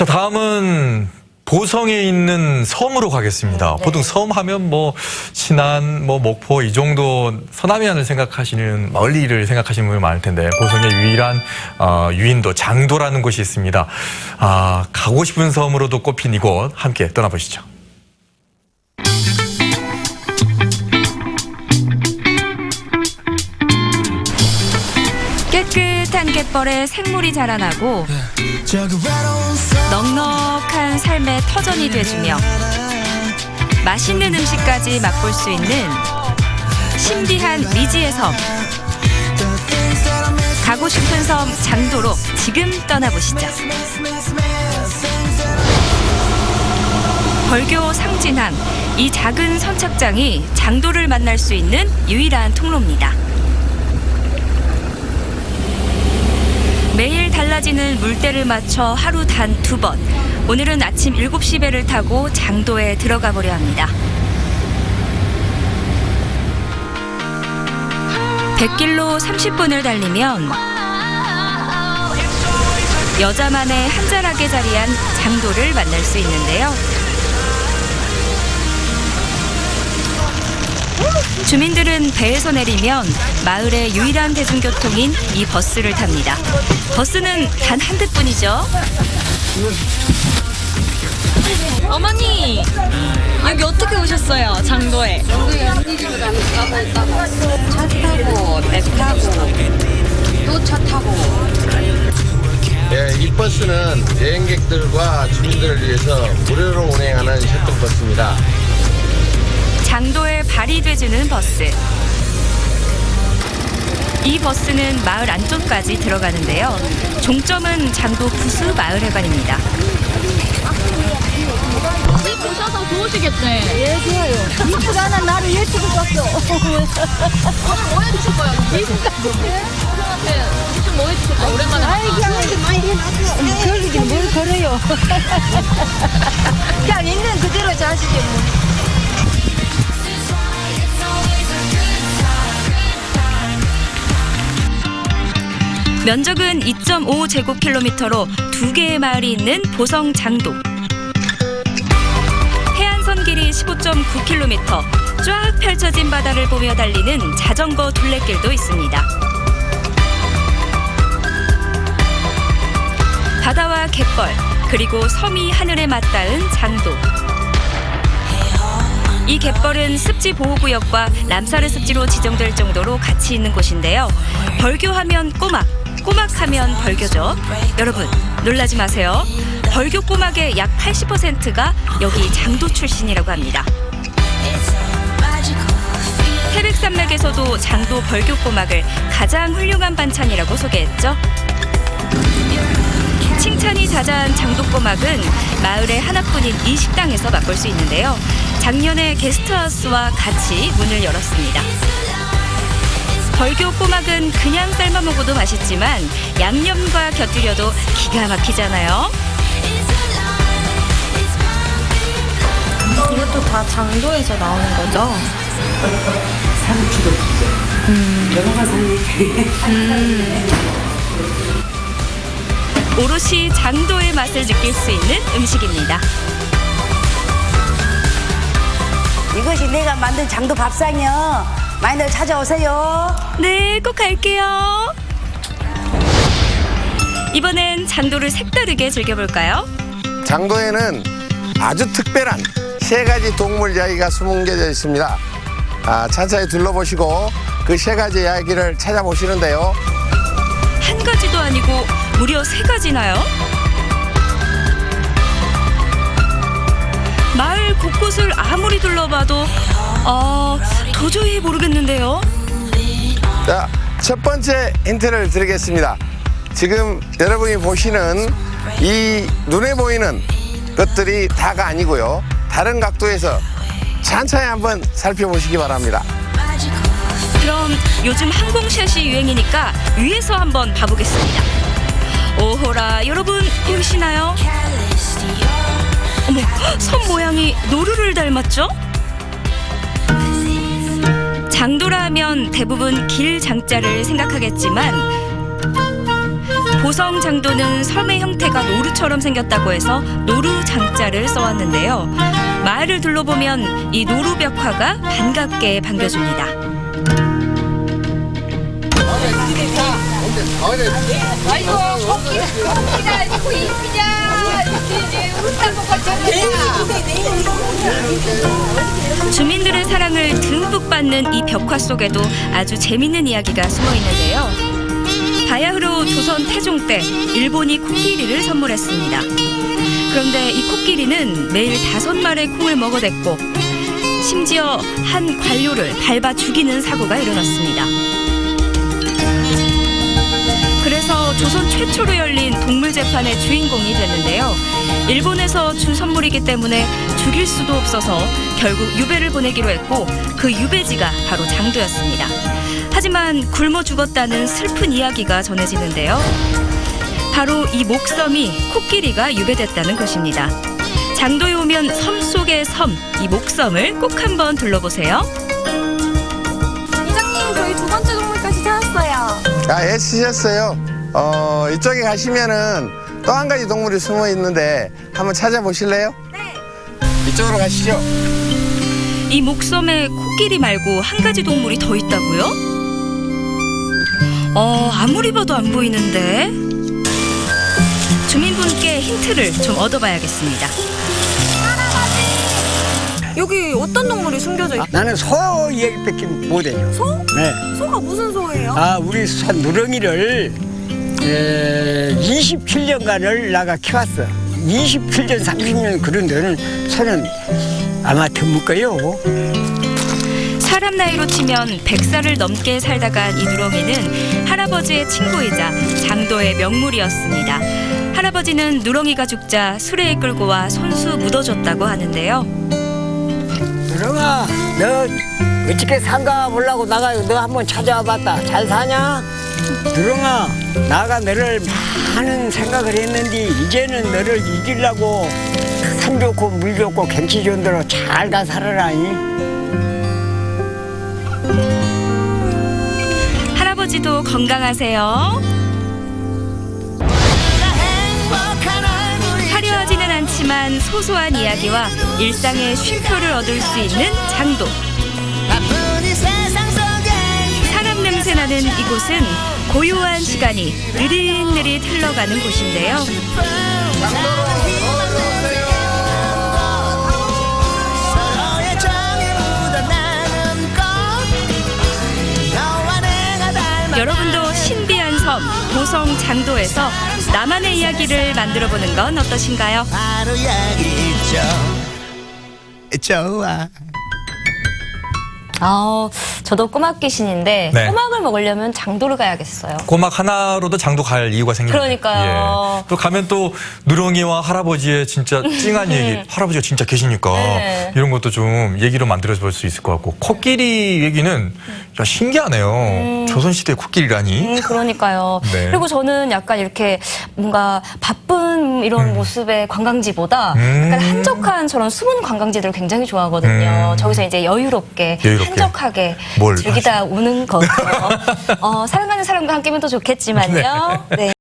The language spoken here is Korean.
자, 다음은 보성에 있는 섬으로 가겠습니다. 보통 섬 하면 뭐 신안, 뭐 목포 이 정도 서남해안을 생각하시는 멀리를 생각하시는 분이 많을 텐데 보성의 유일한 어, 유인도 장도라는 곳이 있습니다. 아, 가고 싶은 섬으로도 꼽힌 이곳 함께 떠나보시죠. 갯벌에 생물이 자라나고 넉넉한 삶의 터전이 돼주며 맛있는 음식까지 맛볼 수 있는 신비한 미지의 섬 가고 싶은 섬 장도로 지금 떠나보시죠. 벌교 상진항 이 작은 선착장이 장도를 만날 수 있는 유일한 통로입니다. 매일 달라지는 물때를 맞춰 하루 단 두 번. 오늘은 아침 7시 배를 타고 장도에 들어가 보려 합니다. 100길로 30분을 달리면 여자만의 한자락에 자리한 장도를 만날 수 있는데요. 주민들은 배에서 내리면 마을의 유일한 대중교통인 이 버스를 탑니다. 버스는 단 한 대뿐이죠. 어머니 여기 어떻게 오셨어요 장도에? 차 타고 배 타고 또 차 타고 예, 이 버스는 여행객들과 주민들을 위해서 무료로 운행하는 셔틀버스입니다. 장도에 발이 돼주는 버스. 이 버스는 마을 안쪽까지 들어가는데요. 종점은 장도 부수 마을회관입니다. 오셔서 좋으시겠네. 예, 좋아요. 이쁘잖아. 나를 일찍 줬어. 오늘 뭐 해주실 거예요? 이분한테 무슨 뭐 해주실 거예요? 오랜만에 아이. 그냥 걸리긴 뭘 걸어요. 그냥 있는 그대로 자시지 뭐. 면적은 2.5제곱킬로미터로 두 개의 마을이 있는 보성 장도. 해안선 길이 15.9km, 쫙 펼쳐진 바다를 보며 달리는 자전거 둘레길도 있습니다. 바다와 갯벌, 그리고 섬이 하늘에 맞닿은 장도. 이 갯벌은 습지 보호구역과 람사르 습지로 지정될 정도로 가치 있는 곳인데요. 벌교하면 꼬막, 꼬막하면 벌교죠. 여러분 놀라지 마세요. 벌교 꼬막의 약 80%가 여기 장도 출신이라고 합니다. 태백산맥에서도 장도 벌교 꼬막을 가장 훌륭한 반찬이라고 소개했죠. 칭찬이 자자한 장독꼬막은 마을의 하나뿐인 이 식당에서 맛볼 수 있는데요. 작년에 게스트하우스와 같이 문을 열었습니다. 벌교 꼬막은 그냥 삶아 먹어도 맛있지만 양념과 곁들여도 기가 막히잖아요. 이것도 다 장도에서 나오는 거죠? 오롯이 장도의 맛을 느낄 수 있는 음식입니다. 이것이 내가 만든 장도 밥상이요 많이들 찾아오세요 네, 꼭 갈게요. 이번엔 장도를 색다르게 즐겨볼까요? 장도에는 아주 특별한 세 가지 동물 이야기가 숨겨져 있습니다. 아, 찬찬히 둘러보시고 그 세 가지 이야기를 찾아보시는데요. 한 가지도 아니고 무려 세 가지나요? 마을 곳곳을 아무리 둘러봐도 어, 도저히 모르겠는데요. 자, 첫 번째 힌트를 드리겠습니다. 지금 여러분이 보시는 이 눈에 보이는 것들이 다가 아니고요. 다른 각도에서 찬찬히 한번 살펴보시기 바랍니다. 그럼 요즘 항공샷이 유행이니까 위에서 한번 봐보겠습니다. 오호라 여러분 보이시나요? 어머 섬 모양이 노루를 닮았죠? 장도라 하면 대부분 길 장자를 생각하겠지만 보성 장도는 섬의 형태가 노루처럼 생겼다고 해서 노루 장자를 써왔는데요. 마을을 둘러보면 이 노루 벽화가 반갑게 반겨줍니다. 아이고 코끼리 코끼리 아니고 이쁘냐 주민들의 사랑을 듬뿍 받는 이 벽화 속에도 아주 재밌는 이야기가 숨어 있는데요. 바야흐로 조선 태종 때 일본이 코끼리를 선물했습니다. 그런데 이 코끼리는 매일 다섯 마리의 콩을 먹어댔고 심지어 한 관료를 밟아 죽이는 사고가 일어났습니다. 그래서 조선 최초로 열린 재판의 주인공이 됐는데요. 일본에서 준 선물이기 때문에 죽일 수도 없어서 결국 유배를 보내기로 했고 그 유배지가 바로 장도였습니다. 하지만 굶어 죽었다는 슬픈 이야기가 전해지는데요. 바로 이 목섬이 코끼리가 유배됐다는 것입니다. 장도에 오면 섬 속의 섬, 이 목섬을 꼭 한번 둘러보세요. 이장님 저희 두 번째 동물까지 찾았어요. 아, 애쓰셨어요. 어, 이쪽에 가시면은 또 한 가지 동물이 숨어 있는데 한번 찾아보실래요? 네. 이쪽으로 가시죠. 이 목섬에 코끼리 말고 한 가지 동물이 더 있다고요? 어, 아무리 봐도 안 보이는데. 주민분께 힌트를 좀 얻어봐야겠습니다. 여기 어떤 동물이 숨겨져 있... 나는 소 얘기밖에 못해요. 소? 네. 소가 무슨 소예요? 아, 우리 소 누렁이를 에, 27년간을 나가 키웠어. 27년, 30년 그런 데는 소는 아마 드물 거요. 사람 나이로 치면 100살을 넘게 살다간 이 누렁이는 할아버지의 친구이자 장도의 명물이었습니다. 할아버지는 누렁이가 죽자 수레에 끌고 와 손수 묻어줬다고 하는데요. 누렁아, 너 어떻게 산가 보려고 나가 너 한번 찾아와 봤다. 잘 사냐? 누렁아, 나가 너를 많은 생각을 했는데 이제는 너를 이기려고 산 좋고 물 좋고 경치 좋은 데로 잘 가 살아라니. 할아버지도 건강하세요. 화려하지는 않지만 소소한 이야기와 일상의 쉼표를 얻을 수 있는 장도. 나는 이곳은 고요한 시간이 느릿느릿 흘러가는 곳인데요. 여러분도 신비한 섬 보성 장도에서 나만의 이야기를 만들어 보는 건 어떠신가요? 바로 여기 있죠. 좋아. 아, 저도 꼬막 귀신인데 네. 꼬막을 먹으려면 장도를 가야겠어요. 꼬막 하나로도 장도 갈 이유가 생깁니다. 그러니까요. 예. 또 가면 또 누렁이와 할아버지의 진짜 찡한 얘기, 할아버지가 진짜 계시니까 네. 이런 것도 좀 얘기로 만들어 볼 수 있을 것 같고 코끼리 얘기는 야, 신기하네요. 조선시대 코끼리라니. 음, 그러니까요. 네. 그리고 저는 약간 이렇게 뭔가 바쁜 이런 모습의 관광지보다 음. 약간 한적한 저런 숨은 관광지들을 굉장히 좋아하거든요. 음. 저기서 이제 여유롭게, 여유롭게. 한적하게 뭘 즐기다 오는 거죠. 어, 사랑하는 사람과 함께면 더 좋겠지만요. 네.